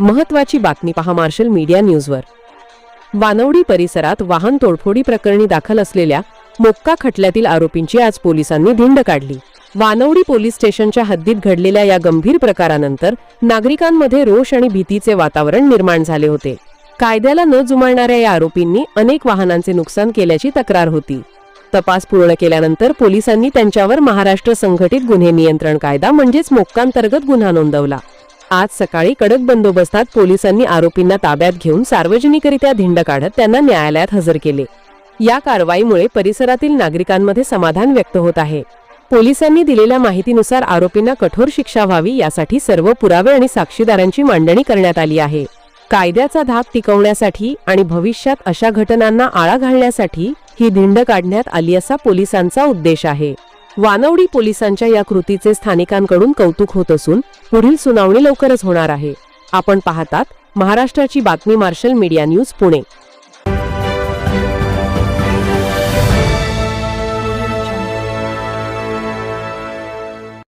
महत्वाची बातमी पहा मार्शल मीडिया न्यूजवर. वानवडी परिसरात वाहन तोडफोडी प्रकरणी दाखल असलेल्या मोक्का खटल्यातील आरोपींची आज पोलिसांनी धिंड काढली. वानवडी पोलीस स्टेशनच्या हद्दीत घडलेल्या या गंभीर प्रकारानंतर नागरिकांमध्ये रोष आणि भीतीचे वातावरण निर्माण झाले होते. कायद्याला न जुमाळणाऱ्या या आरोपींनी अनेक वाहनांचे नुकसान केल्याची तक्रार होती. तपास पूर्ण केल्यानंतर पोलिसांनी त्यांच्यावर महाराष्ट्र संघटित गुन्हे नियंत्रण कायदा म्हणजेच मोक्कांतर्गत गुन्हा नोंदवला. आज सकाळी कडक बंदोबस्तात पोलिसांनी आरोपींना ताब्यात घेऊन सार्वजनिकरित्या धिंड काढत त्यांना न्यायालयात हजर केले. या कारवाईमुळे परिसरातील नागरिकांमध्ये समाधान व्यक्त होत आहे. पोलिसांनी दिलेल्या माहितीनुसार आरोपींना कठोर शिक्षा व्हावी यासाठी सर्व पुरावे आणि साक्षीदारांची मांडणी करण्यात आली आहे. कायद्याचा धाक टिकवण्यासाठी आणि भविष्यात अशा घटनांना आळा घालण्यासाठी ही धिंड काढण्यात आली असा पोलिसांचा उद्देश आहे. वानवडी पोलिसांच्या या कृतीचे स्थानिकांकडून कौतुक होत असून पुढील सुनावणी लवकरच होणार आहे. आपण पाहतात महाराष्ट्राची बातमी मार्शल मीडिया न्यूज पुणे.